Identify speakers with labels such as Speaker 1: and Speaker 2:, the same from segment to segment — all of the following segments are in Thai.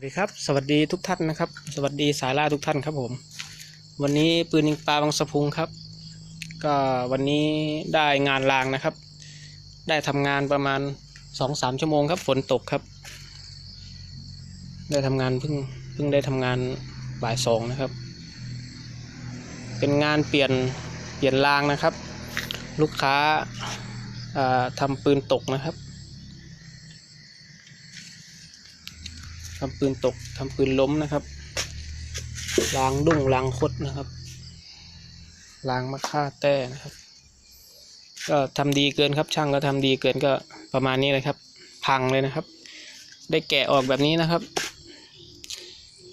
Speaker 1: สวัสดีครับสวัสดีทุกท่านนะครับ สวัสดีสายล่าทุกท่านครับผม วันนี้ปืนยิงปลาบางสะพุงครับ ก็วันนี้ได้งานรางนะครับ ได้ทำงานประมาณสองสามชั่วโมงครับฝนตกครับ ได้ทำงานเพิ่งเพิ่งได้ทำงานบ่ายสองนะครับ เป็นงานเปลี่ยนเปลี่ยนรางนะครับ ลูกค้าอ่าทำปืนตกนะครับ ทำปืนตกทำปืนล้มนะครับลางดุ้งลางคดนะครับลางมะค่าแต้นะครับ ก็ทำดีเกินครับช่างก็ทำดีเกินก็ประมาณนี้เลยครับ พังเลยนะครับ ได้แกะออกแบบนี้นะครับ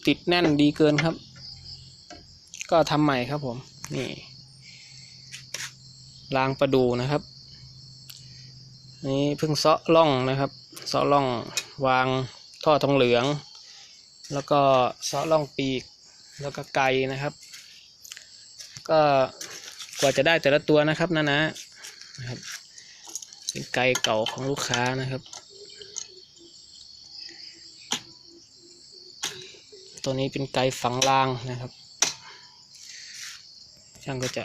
Speaker 1: ติดแน่นดีเกินครับ ก็ทำใหม่ครับผมนี่ลางประดูนะครับนนี้เพิ่งเซาะล่องนะครับเซาะล่องวาง ท่อทองเหลือง แล้วก็เซาะล่องปีก แล้วก็ไกนะครับ ก็กว่าจะได้แต่ละตัวนะครับนะนะนะครับเป็นไกเก่าของลูกค้านะครับ ตัวนี้เป็นไกฝังรางนะครับ ช่างก็จะ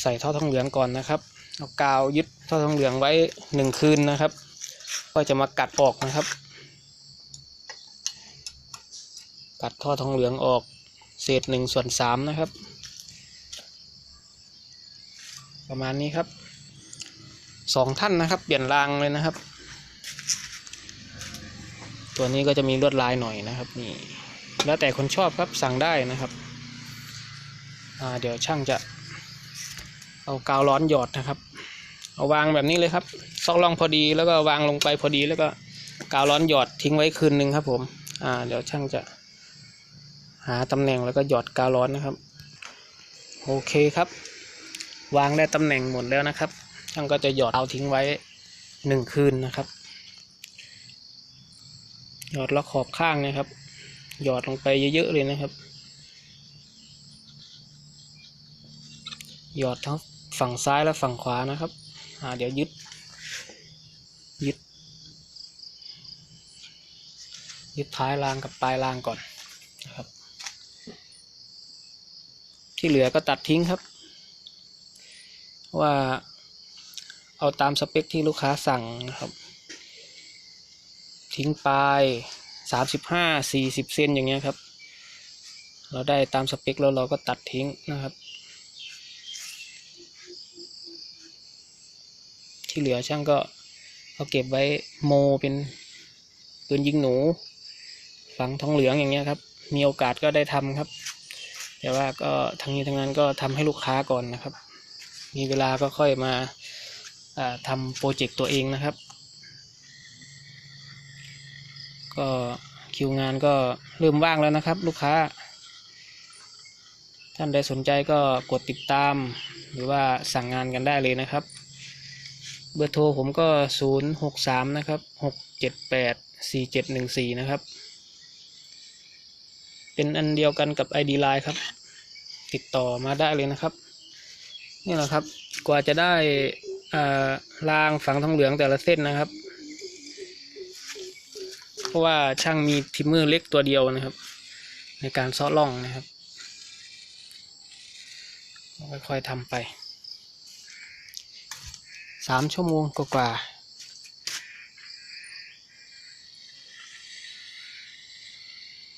Speaker 1: ใส่ท่อทองเหลืองก่อนนะครับเอากาวยึดท่อทองเหลืองไว้หนึ่งคืนนะครับ ก็จะมากัดออกนะครับ กัดท่อทองเหลืองออกเศษหนึ่งส่วนสามนะครับ ประมาณนี้ครับสองท่านนะครับ เปลี่ยนรางเลยนะครับ ตัวนี้ก็จะมีลวดลายหน่อยนะครับนี่แล้วแต่คนชอบครับสั่งได้นะครับเดี๋ยวช่างจะเอากาวร้อนหยอดนะครับ เอาวางแบบนี้เลยครับ ซอกล่องพอดีแล้วก็วางลงไปพอดีแล้วก็กาวร้อนหยอดทิ้งไว้คืนหนึ่งครับ ผมอ่าเดี๋ยวช่างจะ หาตำแหน่งแล้วก็หยอดกาวร้อนนะครับ โอเคครับ วางได้ตำแหน่งหมดแล้วนะครับ ช่างก็จะหยอดเอาทิ้งไว้หนึ่งคืนนะครับ หยอดละขอบข้างนะครับ หยอดลงไปเยอะๆเลยนะครับ หยอดทั้งฝั่งซ้ายและฝั่งขวานะครับ อ่าเดี๋ยวยึด ยึด ยึดท้ายรางกับปลายรางก่อนนะครับ ที่เหลือก็ตัดทิ้งครับ ว่าเอาตามสเปคที่ลูกค้าสั่งนะครับ ทิ้งปลายสามสิบห้าสี่สิบเซนอย่างเงี้ยครับ เราได้ตามสเปคแล้วเราก็ตัดทิ้งนะครับ ที่เหลือช่างก็เอาเก็บไว้โมเป็นปืนยิงหนู ฝังทองเหลืองอย่างเงี้ยครับ มีโอกาสก็ได้ทำครับ แต่ว่าก็ทั้งนี้ทั้งนั้นก็ทำให้ลูกค้าก่อนนะครับ มีเวลาก็ค่อยมาอ่าทำโปรเจกต์ตัวเองนะครับ ก็คิวงานก็เริ่มว่างแล้วนะครับ ลูกค้า ท่านใดสนใจก็กดติดตาม หรือว่าสั่งงานกันได้เลยนะครับ เบอร์โทรผมก็ 0 6 3 นะครับ 6 7 8 4 7 1 4 นะครับ เป็นอันเดียวกันกับ ID Line ครับ ติดต่อมาได้เลยนะครับ นี่แหละครับ กว่าจะได้อ่ารางฝังทองเหลืองแต่ละเส้นนะครับ เพราะว่าช่างมีทิมเมอร์เล็กตัวเดียวนะครับ ในการซาะล่องนะครับ ค่อยๆทำไป สามชั่วโมงกว่าๆ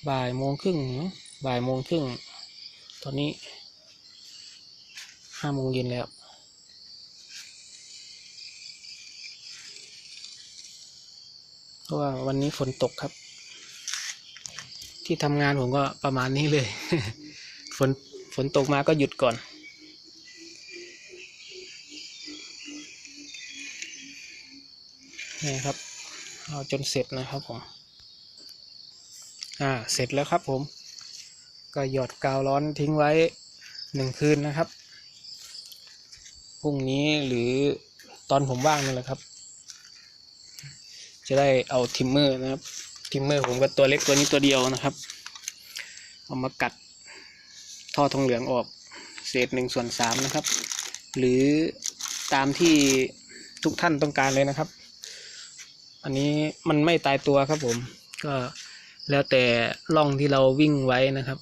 Speaker 1: บ่ายโมงครึ่งบ่ายโมงครึ่ง ตอนนี้ห้าโมงเย็นแล้ว เพราะว่าวันนี้ฝนตกครับ ที่ทำงานผมก็ประมาณนี้เลย ฝนฝนตกมาก็หยุดก่อน นี่ครับเอาจนเสร็จนะครับผมอ่าเสร็จแล้วครับผม ก็หยอดกาวร้อนทิ้งไว้หนึ่งคืนนะครับพรุ่งนี้หรือตอนผมว่างนั่นแหละครับ จะได้เอาทิมเมอร์นะครับทิมเมอร์ผมก็ตัวเล็กตัวนี้ตัวเดียวนะครับ เอามากัดท่อทองเหลืองออกเศษหนึ่งส่วนสามนะครับ หรือตามที่ทุกท่านต้องการเลยนะครับ อันนี้มันไม่ตายตัวครับผม ก็แล้วแต่ร่องที่เราวิ่งไว้นะครับ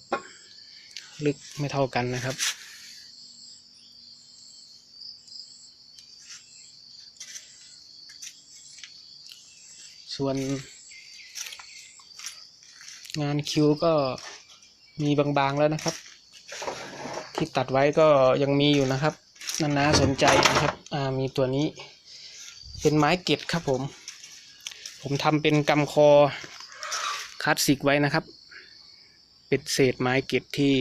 Speaker 1: ลึกไม่เท่ากันนะครับส่วนงานคิวก็มีบางๆแล้วนะครับ ที่ตัดไว้ก็ยังมีอยู่นะครับนานาสนใจนะครับมีตัวนี้เป็นไม้เก็บครับผม ผมทำเป็นกำคอคลาสสิกไว้นะครับ เป็นเศษไม้เก็บที่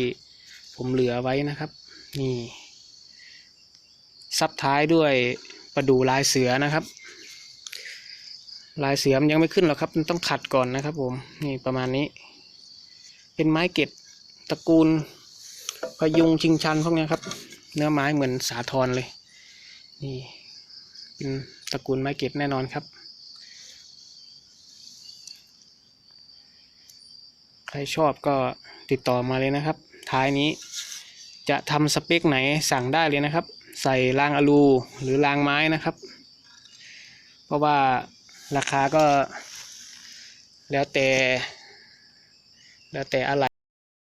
Speaker 1: ผมเหลือไว้นะครับ นี่ซับท้ายด้วยประดูลายเสือนะครับ ลายเสือมันยังไม่ขึ้นหรอกครับ มันต้องขัดก่อนนะครับ ผมนี่ประมาณนี้ เป็นไม้เก็บตระกูลพยุงชิงชันพวกนี้ครับ เนื้อไม้เหมือนสาทรเลย นี่ เป็นตระกูลไม้เก็บแน่นอนครับ ใค รชอบก็ติดต่อมาเลยนะครับ ท้ายนี้จะทำสเปคไหนสั่งได้เลยนะครับ ใส่รางอะลูหรือรางไม้นะครับ เพราะว่าราคาก็แล้วแต่ แล้วแต่อะไร